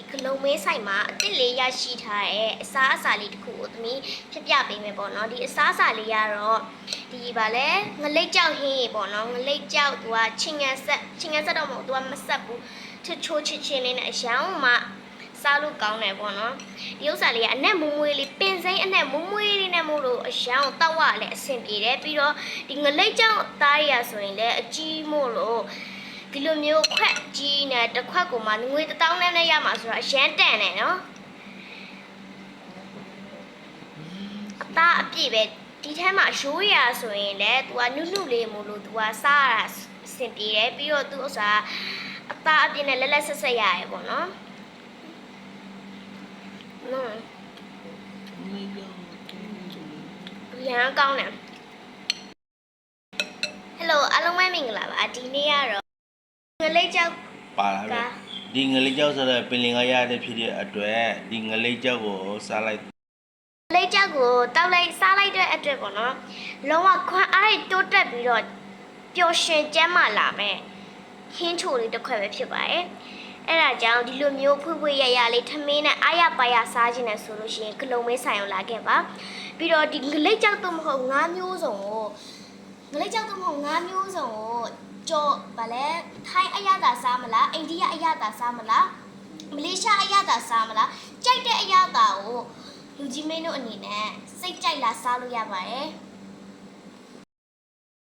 ဒီဂလုံးမဲဆိုင်မှာအစ်စ်လေးရရှိထားတဲ့အစားအစာလေးတစ်ခုကိုသမီးပြပြပေးမယ်ပေါ့နော်ဒီအစားအစာလေးကတော့ဒီဗာလဲငလိတ်ကြောက်ဟင်းရေပေါ့နော်ငလိတ်ကြောက်သူကချင်းငန်ဆက်ချင်းငန်ဆက်တော့မဟုတ်သူကမဆက်ဘူးချစ်ချိုးချစ်ချင်းလေးနဲ့အရောင်မှစားလို့ကောင်းတယ်ပေါ့နော်ဒီဥစ္စာလေးကအနက်မွေးမွေးလေးပင်စိမ့်အနက်မွေးမွေးလေးနဲ့မို့လို့အရောင်တောက်ရလည်းအဆင်ပြေတယ်ပြီးတော့ဒီငလိတ်ကြောက်သားရဆိုရင်လည်းအကြီးမို့လို့ ဒီလိုမျိုးခွက်ကြီးနဲ့တစ်ခွက်ကိုမှငွေတစ်တောင်းနဲ့နဲ့ရမှာဆိုတော့အရန်တန်တယ်နော်အသားအပြည့်ပဲဒီထဲမှာရိုးရာဆိုရင်လည်း तू ကနုနုလေးမို့လို့ तू ကစားရတာအဆင်ပြေတယ်ပြီးတော့ तू ဥစ္စာအသားအပြည့်နဲ့လက်လက်ဆက်ဆက်ရရပေါ့နော်နော်ရန်ကောင်းတယ်ဟယ်လိုအားလုံးပဲမင်္ဂလာပါဒီနေ့ကတော့င လိတ်ကြောက်ပါလာပဲကဒီငလိကြောက်ဆိုတဲ့ပင်လင်ကရတဲ့ဖြစ်တဲ့အတွက်ဒီငလိကြောက်ကိုစားလိုက်လိတ်ကြောက်ကိုတောက်လိုက်စားလိုက်တဲ့အတွက်ပေါ့နော်လုံးဝခွန်အားရတိုးတက်ပြီးတော့ပျော်ရွှင်ကျန်းမာလာမယ်ဟင်းချိုလေးတစ်ခွက်ပဲဖြစ်ပါတယ်အဲ့ဒါကြောင့်ဒီလိုမျိုးဖွေးဖွေးရရလေးထမင်းနဲ့အားရပါရစားခြင်းနဲ့ဆိုလို့ရှိရင်ဂလုံးမဲဆိုင်အောင်လာခဲ့ပါပြီးတော့ဒီငလိတ်ကြောက်တော့မဟုတ်ငါးမျိုးစုံကို ငလိတ်ကြောက်တော့မဟုတ်ငါးမျိုးစုံကိုကြော်ဗာလဲထိုင်းအရသာစားမလားအိန္ဒိယအရသာစားမလားမလေးရှားအရသာစားမလားကြိုက်တဲ့အရသာကိုလူကြီးမင်းတို့အနေနဲ့စိတ်ကြိုက်လာစားလို့ရပါတယ်